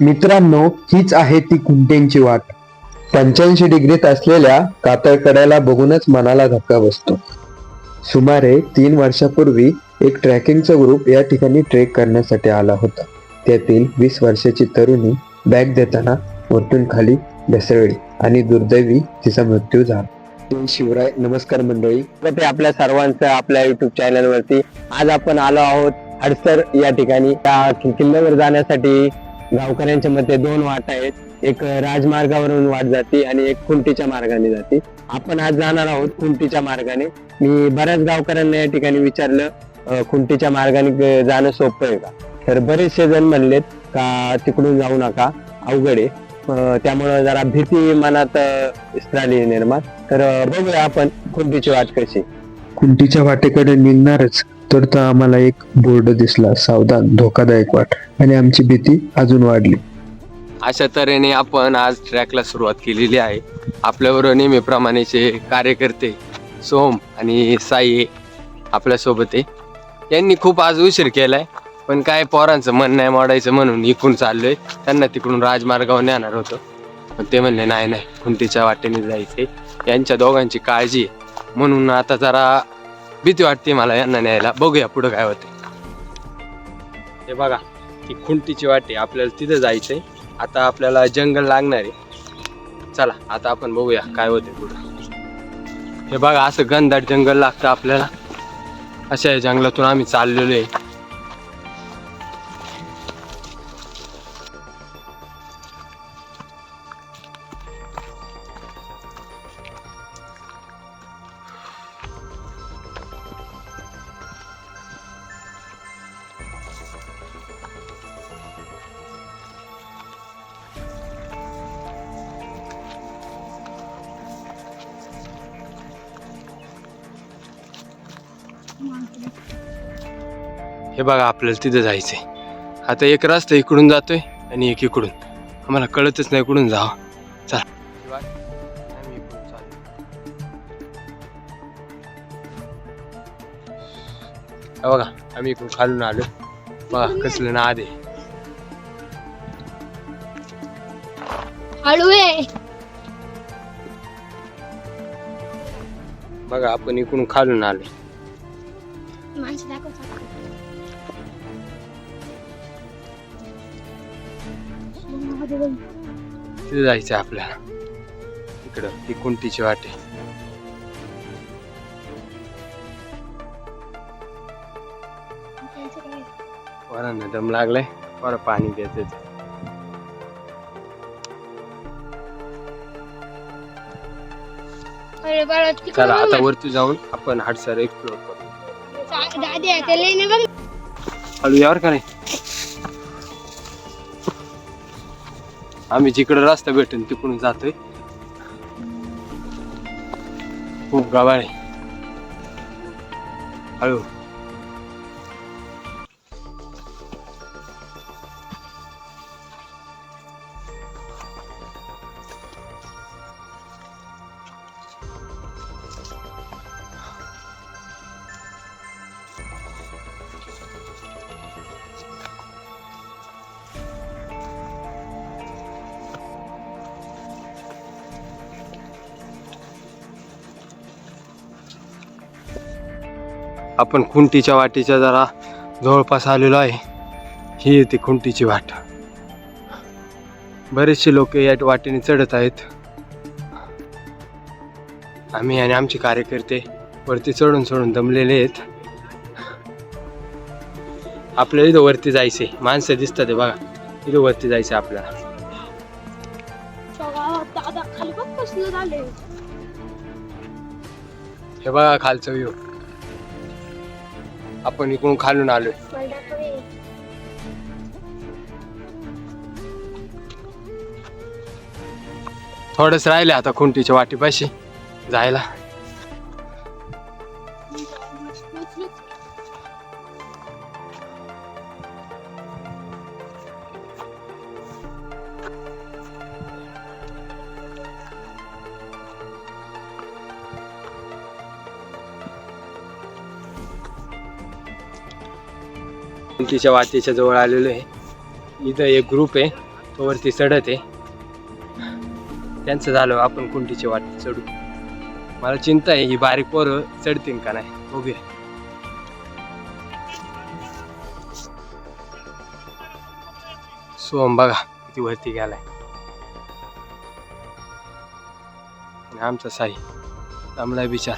मित्रांनो हीच आहे ती कुंटेंची वाट. पंच्याऐंशी डिग्रीत असलेल्या कातळकड्याला बघूनच मनाला धक्का बसतो. सुमारे तीन वर्षापूर्वी एक ट्रॅकिंगचा ग्रुप या ठिकाणी ट्रेक करण्यासाठी आला होता. त्यातील वीस वर्षाची तरुणी बॅग देताना वरतून खाली घसरळी आणि दुर्दैवी तिचा मृत्यू झाला. शिवराय नमस्कार मंडळी. ते आपल्या सर्वांचं आपल्या युट्यूब चॅनल वरती. आज आपण आलो आहोत हडसर या ठिकाणी. त्या किल्ल्यावर जाण्यासाठी गावकऱ्यांच्या मध्ये दोन वाट आहेत. एक राजमार्गावरून वाट जाते आणि एक खुंटीच्या मार्गाने जाते. आपण आज जाणार आहोत खुंटीच्या मार्गाने. मी बऱ्याच गावकऱ्यांना या ठिकाणी विचारलं खुंटीच्या मार्गाने जाणं सोपं आहे का? तर बरेचसे जण म्हणलेत का तिकडून जाऊ नका अवघड आहे. त्यामुळं जरा भीती मनात झाली निर्माण. तर बघूया आपण खुंटीची वाट कशी खुंटीच्या वाटेकडे निघणारच तर तो आम्हाला एक बोर्ड दिसला सावधान धोकादायक वाट. आणि आमची भीती अजून वाढली. अशा तऱ्हेने आपण आज ट्रॅकला सुरुवात केलेली आहे. आपल्याबरोबर नेहमीप्रमाणेचे कार्यकर्ते सोम आणि साई आपल्यासोबत आहे. यांनी खूप आज उशीर केलाय पण काय पोरांचं मन नाही मोडायचं म्हणून इकून चाललोय. त्यांना तिकडून राजमार्गावर नेणार होतं. पण ते म्हणले नाही नाही खुंटीच्या वाटेने जायचे यांच्या दोघांची काळजी म्हणून आता जरा भीती वाटते मला यांना न्यायला. बघूया पुढं काय होते. हे बघा ती खुंटीची वाटे आपल्याला तिथं जायचंय. आता आपल्याला जंगल लागणार आहे. चला आता आपण बघूया काय होते पुढं. हे बघा असं घनदाट जंगल लागतं आपल्याला. अशा या जंगलातून आम्ही चाललेलो आहे. हे बघा आपल्याला तिथं जायचंय. आता एक रस्ता इकडून जातोय आणि एक इकडून. आम्हाला कळतच नाही कुठून जावं. चला. बघा आम्ही इकडून खालून आलो. बघा कसलं आहे. हळू आहे बघा आपण इकडून खालून आलो. तिथं जायचं आपल्याला. इकडं ती कुंटीची वाटे पोरांना दम लागलाय पोरं पाणी देते अरे बाळा चला आता वरती जाऊन आपण हाडसर एक्सप्लोर करू. दादी त्याला नाही बघ हळू यावर का नाही? आम्ही जिकडे रस्ता भेटेन तिकडून जातोय. हो, खूप गावाळे हळू. आपण खुंटीच्या वाटेच्या जरा जवळपास आलेलो आहे. ही येते खुंटीची वाट. बरेचसे लोक या वाटेने चढत आहेत. आम्ही आणि आमचे कार्यकर्ते वरती चढून चढून दमलेले आहेत. आपल्याला इथं वरती जायचे. माणसं दिसतात हे बघा. इथं वरती जायचं आपल्याला. हे बघा खालचं व्ह्यू आपण इकडून खालून आलोय. थोडंच राहिले आता खुंटीच्या वाटीपाशी जायला. कुंतीच्या वाटेच्या जवळ आलेलो आहे. इथं एक ग्रुप आहे. तो वरती चढत आहे. त्यांचं झालं आपण कुंटीची वाट चढू. मला चिंता आहे ही बारीक पोरं चढतील का नाही? बघूया सोम बघा किती वरती गेलाय. आमचा साई थांबलाय विचार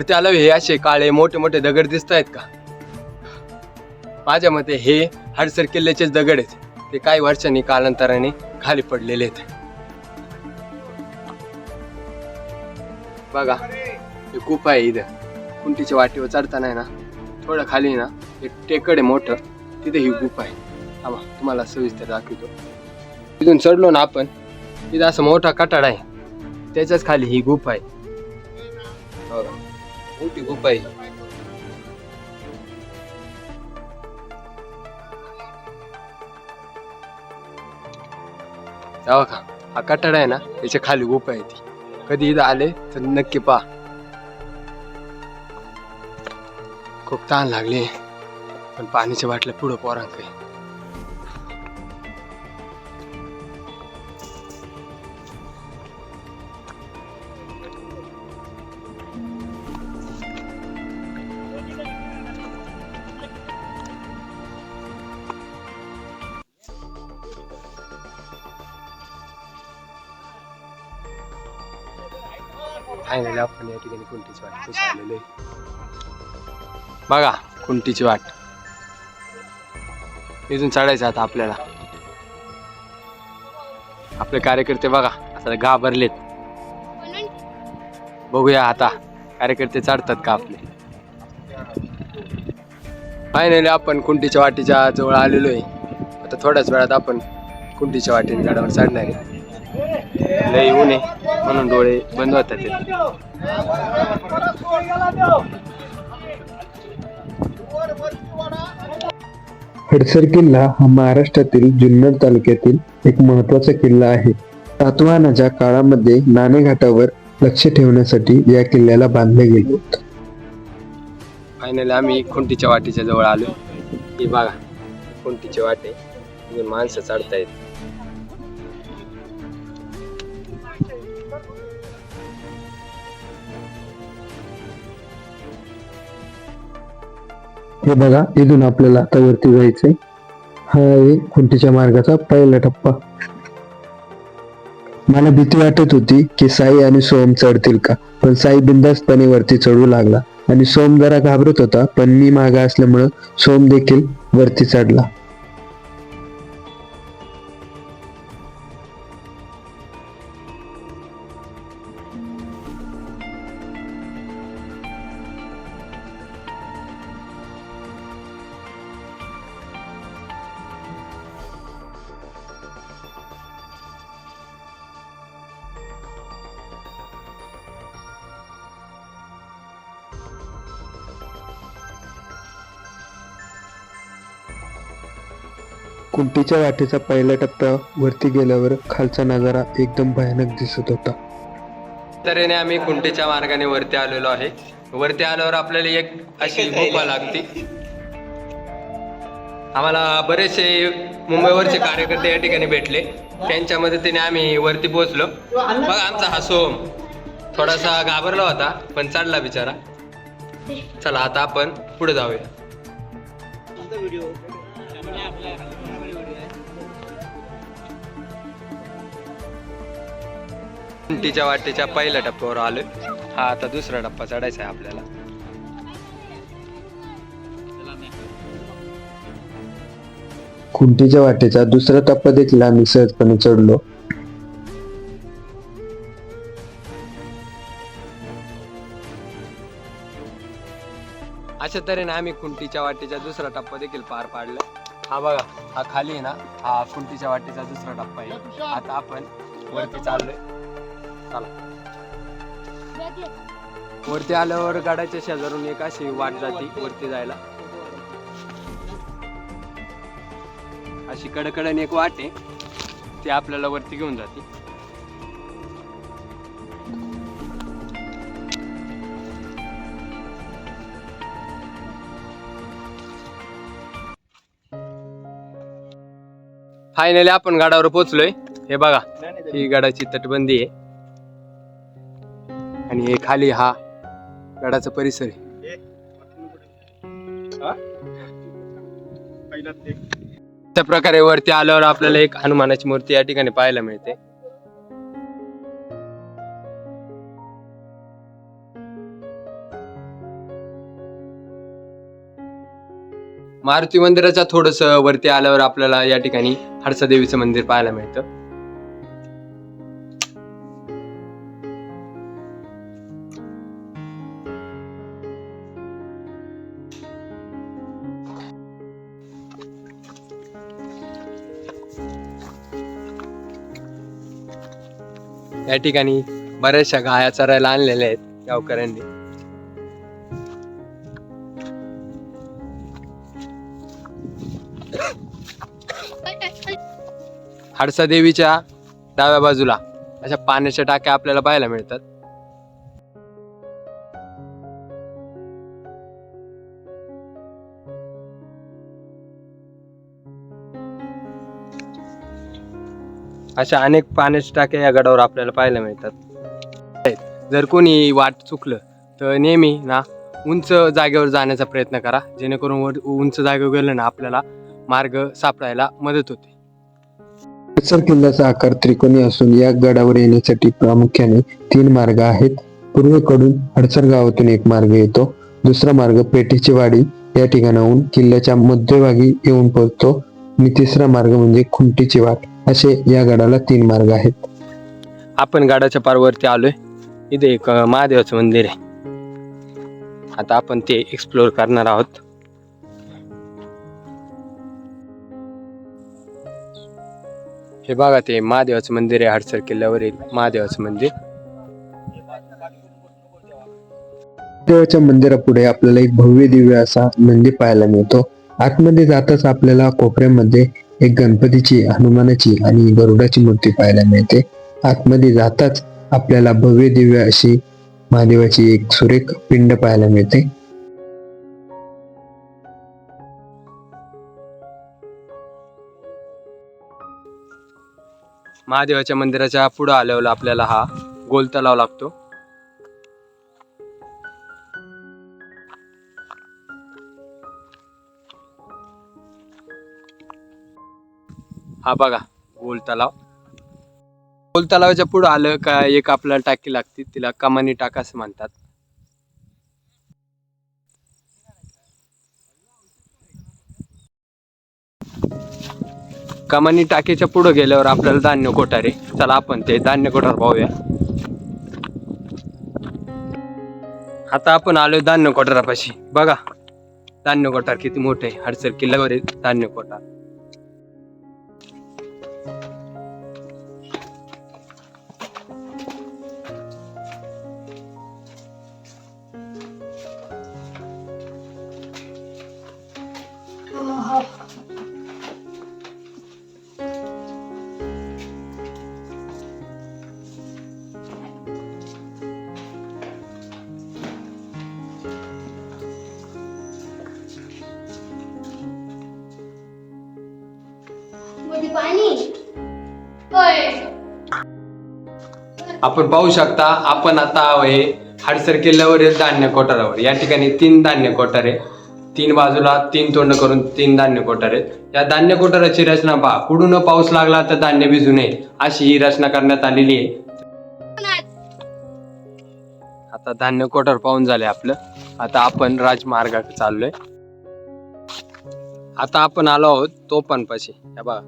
वरती आलं हे असे काळे मोठे मोठे दगड दिसत आहेत का? माझ्या मते हे हडसर किल्ल्याचेच दगड आहेत. ते काही वर्षांनी कालांतराने खाली पडलेले आहेत. बघा हे खूप आहे इथं. कुंटीच्या वाटेवर चढताना आहे ना थोडं खाली ना एक टेकड आहे मोठं तिथे ही गुफा आहे. हा तुम्हाला सविस्तर दाखवतो. तिथून चढलो ना आपण तिथं असं मोठा कटाड आहे. त्याच्याच खाली ही गुफा आहे. मोठी गुफा आहे. जावा का? हा कट्टाडा आहे ना त्याच्याखाली गुफा आहे ती. कधी इथं आले तर नक्की पहा. खूप ताण लागले पण पाण्याच्या बाटल्या पुढं पोरांक फायनली आपण या ठिकाणी कुंटीची वाट आलेलो आहे. बघा कुंटीची वाट. इथून चढायचं आता आपल्याला. आपले कार्यकर्ते बघा आता घाबरलेत. बघूया आता कार्यकर्ते चढतात का आपले. फायनली आपण कुंटीच्या वाटेच्या जवळ आलेलो आहे. आता थोड्याच वेळात आपण कुंटीच्या वाटेने गाड्यावर चढणार आहे. लय ऊन आहे म्हणून डोळे बंद होतात. हडसर किल्ला हा महाराष्ट्रातील जुन्नर तालुक्यातील एक महत्त्वाचा किल्ला आहे. सातवाहनाच्या काळामध्ये नाणेघाटावर लक्ष ठेवण्यासाठी या किल्ल्याला बांधले गेले होते. फायनली आम्ही खुंटीच्या वाटेच्या जवळ आलो. हे बघा खुंटीचे वाटे. इथून माणसं चढतायत. हे बघा इथून आपल्याला आता वरती जायचंय. हा आहे खुंटीच्या मार्गाचा पहिला टप्पा. मला भीती वाटत होती की साई आणि सोम चढतील का पण साई बिंदास्तपणे वरती चढू लागला. आणि सोम जरा घाबरत होता पण मी मागा असल्यामुळं सोम देखील वरती चढला. कुंटीच्या वाटेचा पहिला टप्पा वरती गेल्यावर खालचा नजारा एकदम भयानक दिसत होता. तऱ्हेने आम्ही कुंटीच्या मार्गाने वरती आलेलो आहे. वरती आल्यावर आपल्याला एक अशी भूपा लागते. आम्हाला बरेचसे मुंबईवरचे कार्यकर्ते या ठिकाणी भेटले. त्यांच्या मदतीने आम्ही वरती पोहोचलो. बघा आमचा हा सोम थोडासा घाबरला होता पण चढला बिचारा. चला आता आपण पुढे जाऊया. कुंटीच्या वाटेच्या पहिल्या टप्प्यावर आलोय. हा आता दुसरा टप्पा चढायचा आहे आपल्याला. खुंटीच्या वाटेचा दुसरा टप्पा देखील आम्ही सहजपणे चढलो. अशा तऱ्हेने आम्ही कुंटीच्या वाटेचा दुसरा टप्पा देखील पार पाडला. हा बघा हा खाली आहे ना हा कुंटीच्या वाटेचा दुसरा टप्पा आहे. आता आपण वरती चाललोय. चला. वरती आल्यावर गाडाच्या शेजारून एक अशी वाट जाते वरती जायला. अशी कडकडन एक वाट आहे. ती आपल्याला वरती घेऊन जाते. फायनली आपण गडावर पोहोचलोय. हे बघा ही गडाची तटबंदी आहे. आणि हे खाली हा गडाचा परिसर आहे. त्या प्रकारे वरती आल्यावर आपल्याला एक हनुमानाची मूर्ती या ठिकाणी पाहायला मिळते. मारुती मंदिराच्या थोडस वरती आल्यावर आपल्याला या ठिकाणी हरसा देवीचं मंदिर पाहायला मिळतं. या ठिकाणी बऱ्याचशा गाया चरायला आणलेल्या आहेत गावकऱ्यांनी. हाडसा देवीच्या डाव्या बाजूला अशा पाण्याच्या टाक्या आपल्याला पाहायला मिळतात. अशा अनेक पाण्याच्या टाक्या या गडावर आपल्याला पाहायला मिळतात. जर कोणी वाट चुकलं तर नेहमी ना उंच जागेवर जाण्याचा प्रयत्न करा जेणेकरून वर उंच जागेवर गेलं ना आपल्याला मार्ग सापडायला मदत होते. हडसर किल्ल्याचा आकार त्रिकोणी असून या गडावर येण्यासाठी प्रामुख्याने तीन मार्ग आहेत. पूर्वेकडून हडसर गावातून एक मार्ग येतो दुसरा मार्ग पेठेची वाडी. या ठिकाणाहून किल्ल्याच्या मध्यभागी येऊन पोहोचतो आणि तिसरा मार्ग म्हणजे खुंटीची वाट. असे या गडाला तीन मार्ग आहेत. आपण गडाच्या पारवरती आलोय. इथे एक महादेवाचं मंदिर आहे. आता आपण ते एक्सप्लोर करणार आहोत. हे बघा ते महादेवाचं मंदिर आहे हडसर किल्ल्यावरील महादेवाचं मंदिर. देवाच्या मंदिरापुढे आपल्याला एक भव्य दिव्य असा नंदी पाहायला मिळतो. आतमध्ये जाताच आपल्याला कोपऱ्यामध्ये एक गणपतीची हनुमानाची आणि गरुडाची मूर्ती पाहायला मिळते. आतमध्ये जाताच आपल्याला भव्य दिव्य अशी महादेवाची एक सुरेख पिंड पाहायला मिळते. महादेवाच्या मंदिराच्या पुढं आल्यावर आपल्याला हा गोल तलाव लागतो. हा बघा गोल तलाव. गोल तलावाच्या पुढं आलं का एक आपल्याला टाकी लागते तिला कमानी टाका असं म्हणतात. कमानी टाकीच्या पुढे गेल्यावर आपल्याला धान्य कोठारे चला आपण ते धान्य कोठार पाहूया. आता आपण आलोय धान्य कोठारापाशी. बघा धान्य कोठार किती मोठे आहे. हडसर किल्ल्यावर आहे धान्य कोठार. आपण पाहू शकता आपण आता आहे हडसर किल्ल्यावरील धान्य कोठारावर. या ठिकाणी तीन धान्य कोठार आहे तीन बाजूला तीन तोंड करून तीन धान्य कोठार आहेत. या धान्य कोठाराची रचना पहा. कुडून पाऊस लागला तर धान्य भिजू नये अशी ही रचना करण्यात आलेली आहे. आता धान्य कोठार पाहून झाले आपलं. आता आपण राजमार्गाकडे चाललोय. आता आपण आलो आहोत तोफांपाशी. या बघा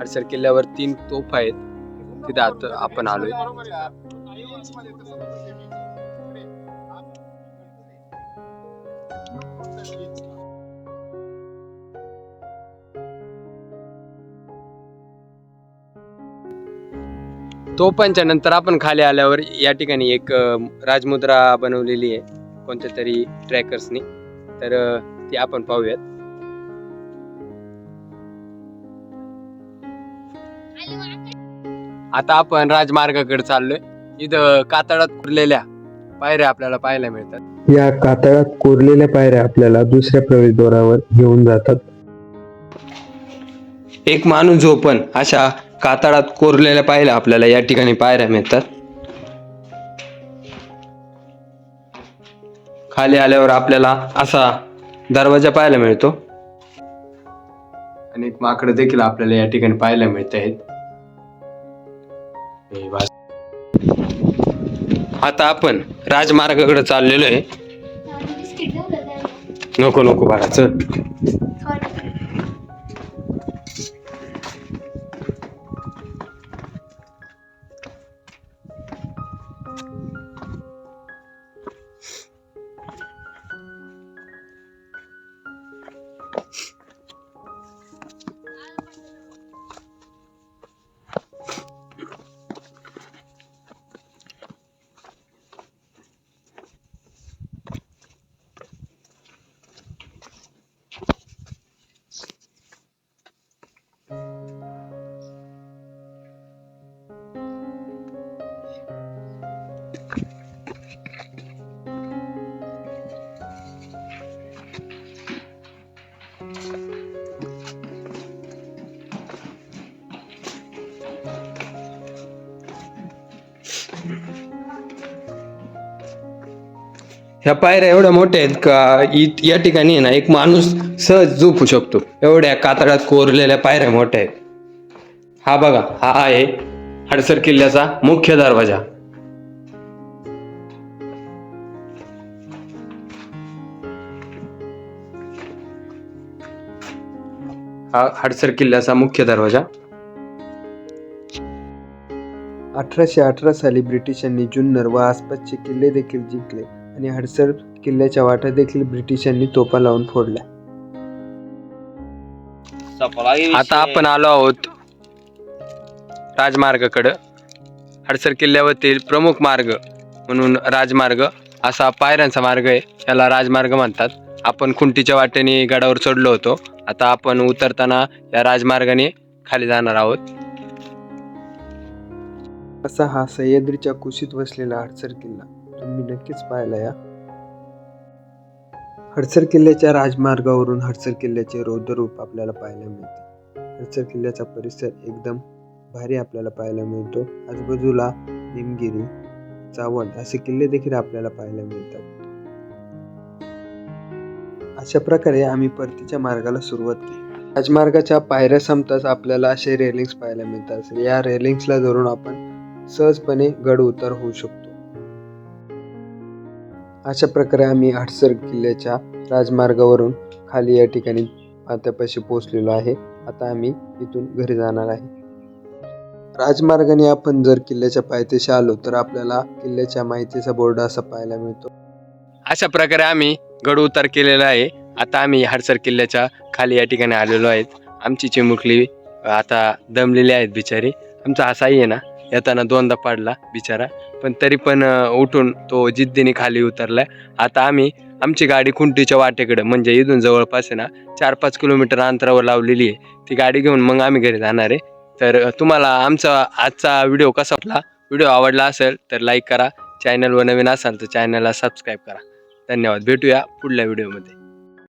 हडसर किल्ल्यावर तीन तोफ आहेत. तिथे आता आपण आलोय. तोफांच्या नंतर आपण खाली आल्यावर या ठिकाणी एक राजमुद्रा बनवलेली आहे कोणत्या तरी ट्रॅकर्सनी तर ती आपण पाहूयात. आता आपण राजमार्गाकडे चाललोय. इथं कातळात कुरलेल्या पायऱ्या आपल्याला पाहायला मिळतात. या कातळात कोरलेल्या पायऱ्या आपल्याला दुसऱ्या प्रवेशद्वारावर घेऊन जातात. एक माणूस झोपण अशा कातळात कोरलेल्या पायऱ्या आपल्याला या ठिकाणी पायऱ्या मिळतात. खाली आल्यावर आपल्याला असा दरवाजा पाहायला मिळतो. आणि एक माकड देखील आपल्याला या ठिकाणी पाहायला मिळत आहेत. आता आपण राजमार्गाकडे चाललेलो आहे. नको नको बाळा चल. you ह्या पायऱ्या एवढ्या मोठ्या आहेत का? इ- या ठिकाणी आहे ना एक माणूस सहज झोपू शकतो. एवढ्या कातळात कोरलेल्या पायऱ्या मोठ्या आहेत. हा बघा हा आहे हडसर किल्ल्याचा मुख्य दरवाजा. हा हडसर किल्ल्याचा मुख्य दरवाजा. अठराशे अठरा साली ब्रिटिशांनी जुन्नर व आसपासचे किल्ले देखील जिंकले. आणि हडसर किल्ल्याच्या वाटा देखील ब्रिटिशांनी तोफा लावून फोडल्या. आता आपण आलो आहोत राजमार्गाकडं. हडसर किल्ल्यावरील प्रमुख मार्ग म्हणून राजमार्ग असा पायऱ्यांचा मार्ग आहे. याला राजमार्ग म्हणतात. आपण खुंटीच्या वाटेने गडावर चढलो होतो. आता आपण उतरताना या राजमार्गाने खाली जाणार आहोत. असा हा सह्याद्रीच्या कुशीत वसलेला हडसर किल्ला. तुम्ही नक्कीच पाहिला या. हडसर किल्ल्याच्या राजमार्गावरून हडसर किल्ल्याचे रौद्र रूप आपल्याला पाहायला मिळते. हडसर किल्ल्याचा परिसर एकदम भारी आपल्याला पाहायला मिळतो. आजूबाजूला निमगिरी चावंड असे किल्ले देखील आपल्याला पाहायला मिळतात. अशा प्रकारे आम्ही परतीच्या मार्गाला सुरुवात केली. राजमार्गाच्या पायऱ्या संपताच आपल्याला असे रेलिंग्स पाहायला मिळतात. या रेलिंग्सला धरून आपण सहजपणे गड उतार होऊ शकतो. अशा प्रकारे आम्ही हडसर किल्ल्याच्या राजमार्गावरून खाली या ठिकाणी माथ्यापाशी पोहोचलेलो आहे. आता आम्ही इथून घरी जाणार आहे. राजमार्गाने आपण जर किल्ल्याच्या पायथ्याशी आलो तर आपल्याला किल्ल्याच्या माहितीचा बोर्ड असा पाहायला मिळतो. अशा प्रकारे आम्ही गड उतार केलेला आहे. आता आम्ही हडसर किल्ल्याच्या खाली या ठिकाणी आलेलो आहेत. आमची चिमुकली आता दमलेली आहेत बिचारी. आमचा असाही आहे ना? येताना दोनदा पाडला बिचारा. पण तरी पण उठून तो जिद्दीने खाली उतरला आता आम्ही आमची गाडी खुंटीच्या वाटेकडे म्हणजे इथून जवळपास आहे ना चार पाच किलोमीटर अंतरावर लावलेली आहे. ती गाडी घेऊन मग आम्ही घरी जाणार आहे. तर तुम्हाला आमचा आजचा व्हिडिओ कसा वाटला? व्हिडिओ आवडला असेल तर लाईक करा. चॅनलवर नवीन असाल तर चॅनलला सबस्क्राईब करा. धन्यवाद. भेटूया पुढल्या व्हिडिओमध्ये.